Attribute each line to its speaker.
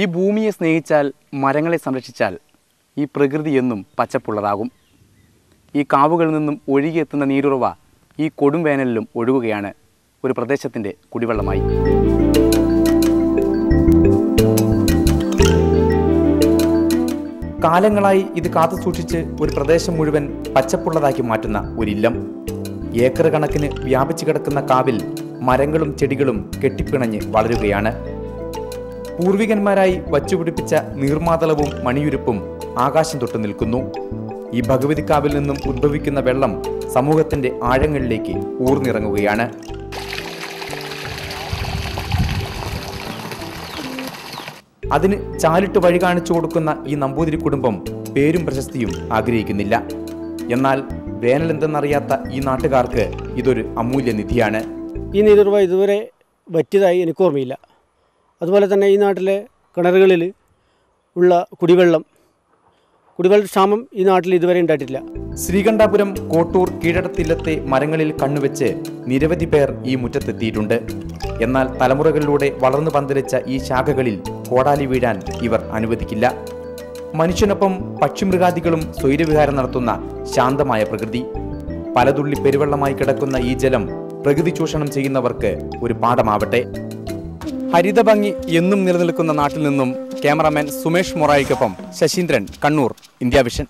Speaker 1: ഈ ഭൂമിയെ സ്നേഹിച്ചാൽ മരങ്ങളെ സംരക്ഷിച്ചാൽ ഈ പ്രകൃതി എന്നും പച്ചപ്പുള്ളതാകും. ഈ കാവുകളിൽ നിന്നും ഒഴുകിയെത്തുന്ന നീരുറവ ഈ കൊടും വേനലിലും ഒഴുകുകയാണ് ഒരു പ്രദേശത്തിന്റെ കുടിവെള്ളമായി. കാലങ്ങളായി ഇത് കാത്തു സൂക്ഷിച്ച് ഒരു പ്രദേശം മുഴുവൻ പച്ചപ്പുള്ളതാക്കി മാറ്റുന്ന ഒരില്ലം ഏക്കർ കണക്കിന് വ്യാപിച്ചു കിടക്കുന്ന കാവിൽ മരങ്ങളും ചെടികളും കെട്ടിപ്പിണഞ്ഞ് വളരുകയാണ്. പൂർവികന്മാരായി വച്ചുപിടിപ്പിച്ച നീർമാതളവും മണിയുരുപ്പും ആകാശം തൊട്ട് നിൽക്കുന്നു. ഈ ഭഗവതിക്കാവിൽ നിന്നും ഉദ്ഭവിക്കുന്ന വെള്ളം സമൂഹത്തിന്റെ ആഴങ്ങളിലേക്ക് ഊർന്നിറങ്ങുകയാണ്. അതിന് ചാലിട്ട് വഴി കാണിച്ചു കൊടുക്കുന്ന ഈ നമ്പൂതിരി കുടുംബം പേരും പ്രശസ്തിയും ആഗ്രഹിക്കുന്നില്ല. എന്നാൽ വേനൽ എന്തെന്നറിയാത്ത ഈ നാട്ടുകാർക്ക് ഇതൊരു അമൂല്യ നിധിയാണ്.
Speaker 2: ഈ നീരുറവ ഇതുവരെ വറ്റിയതായി എനിക്ക് ഓർമ്മയില്ല അതുപോലെ തന്നെ ഈ നാട്ടിലെ കിണറുകളിൽ ഉള്ള കുടിവെള്ളം കുടിവെള്ള ക്ഷാമം ഈ നാട്ടിൽ ഇതുവരെ ഉണ്ടായിട്ടില്ല.
Speaker 1: ശ്രീകണ്ഠാപുരം കോട്ടൂർ കീഴടത്തില്ലത്തെ മരങ്ങളിൽ കണ്ണുവെച്ച് നിരവധി പേർ ഈ മുറ്റത്തെത്തിയിട്ടുണ്ട്. എന്നാൽ തലമുറകളിലൂടെ വളർന്നു പന്തലിച്ച ഈ ശാഖകളിൽ കോടാലി വീഴാൻ ഇവർ അനുവദിക്കില്ല. മനുഷ്യനൊപ്പം പക്ഷിമൃഗാദികളും സ്വൈരവിഹാരം നടത്തുന്ന ശാന്തമായ പ്രകൃതി. പലതുള്ളി പെരുവെള്ളമായി കിടക്കുന്ന ഈ ജലം പ്രകൃതി ചൂഷണം ചെയ്യുന്നവർക്ക് ഒരു പാഠമാവട്ടെ. ഹരിതഭംഗി എന്നും നിലനിൽക്കുന്ന നാട്ടിൽ നിന്നും ക്യാമറാമാൻ സുമേഷ് മൊറായിക്കൊപ്പം ശശീന്ദ്രൻ കണ്ണൂർ ഇന്ത്യ വിഷൻ.